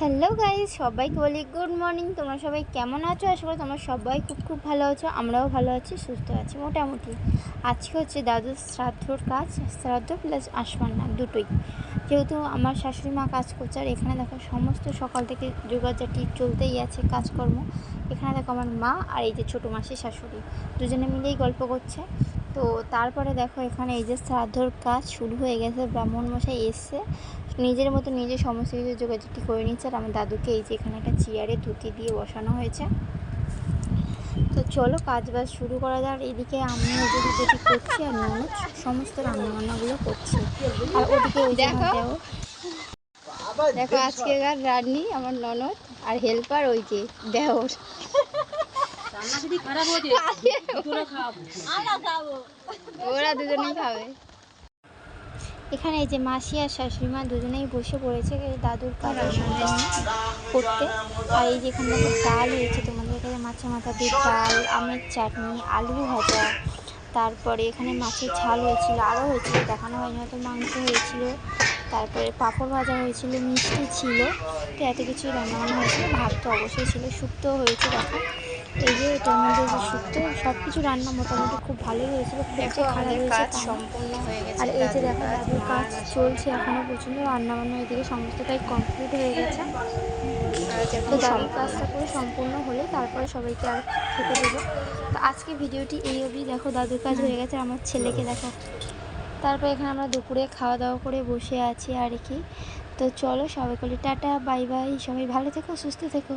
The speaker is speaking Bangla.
হ্যালো গাইজ সবাইকে বলি গুড মর্নিং। তোমরা সবাই কেমন আছো? আশা করি তোমরা সবাই খুব খুব ভালো আছো, আমরাও ভালো আছি, সুস্থ আছি, মোটামুটি। আজকে হচ্ছে দাদুর শ্রাদ্ধর কাজ, শ্রাদ্ধ প্লাস আসমান্না দুটোই। যেহেতু আমার শাশুড়ি মা কাজ করছে, আর এখানে দেখো সমস্ত সকাল থেকে যোগাযাটি চলতেই আছে কাজকর্ম। এখানে দেখো আমার মা আর এই যে ছোটো মাসির শাশুড়ি, দুজনে মিলেই গল্প করছে। তো তারপরে দেখো এখানে এই যে শ্রাদ্ধর কাজ শুরু হয়ে গেছে ব্রাহ্মণ মশাই এসছে। নিজের মতো নিজে সমস্ত কিছু যোগাযোগটি করে নিচ্ছে আর আমার দাদুকে এই যে এখানে একটা চেয়ারে ধুতি দিয়ে বসানো হয়েছে। তো চলো কাজ বাজ শুরু করা যাক। এদিকে আমি ওদিকে যেটি করছি আর ননদ সমস্ত রান্নাবান্নাগুলো করছি। আর ওদিকে ওই দেখো আজকেকার রান্নি আমার ননদ আর হেল্পার ওই যে দেওর। রান্না যদি খারাপ হয়েছে ওরা দুজনেই খাবে। এখানে এই যে মাসি আর শাশুড়ি মা দুজনেই বসে পড়েছে দাদুর করতে। আর এই যে এখানে ডাল হয়েছে তোমাদের কাছে মাছের মাথা দিয়ে ডাল আমের চাটনি আলু ভাজা। তারপরে এখানে মাছের ঝাল হয়েছিল আরও হয়েছিল দেখানো হয়নি হয়তো মাংস হয়েছিল। তারপরে পাঁপড় ভাজা হয়েছিল মিষ্টি ছিল। তো এত কিছুই রান্নাবান্না হয়েছিল ভাত তো অবশ্যই ছিল শুক্তো হয়েছে দেখো। এই যে এটার মধ্যে যে শুক্তো সব কিছু রান্না মোটামুটি খুব ভালোই হয়েছিল। একটা খারাপ হয়েছে সম্পূর্ণ হয়ে গেছে আর এই যে দেখো দাদুর কাজ চলছে এখনও পর্যন্ত রান্না বান্না এদিকে সমস্তটাই কমপ্লিট হয়ে গেছে। তো দাদুর কাজটা করে সম্পূর্ণ হলে তারপরে সবাইকে আর খেতে দেবো। তো আজকে ভিডিওটি এই অবধি। দেখো দাদুর কাজ হয়ে গেছে আমার ছেলেকে দেখো। তারপর এখানে আমরা দুপুরে খাওয়া দাওয়া করে বসে আছি আর কি। তো চলো সবাই বলি টাটা বাই বাই সবাই ভালো থেকো সুস্থ থেকো।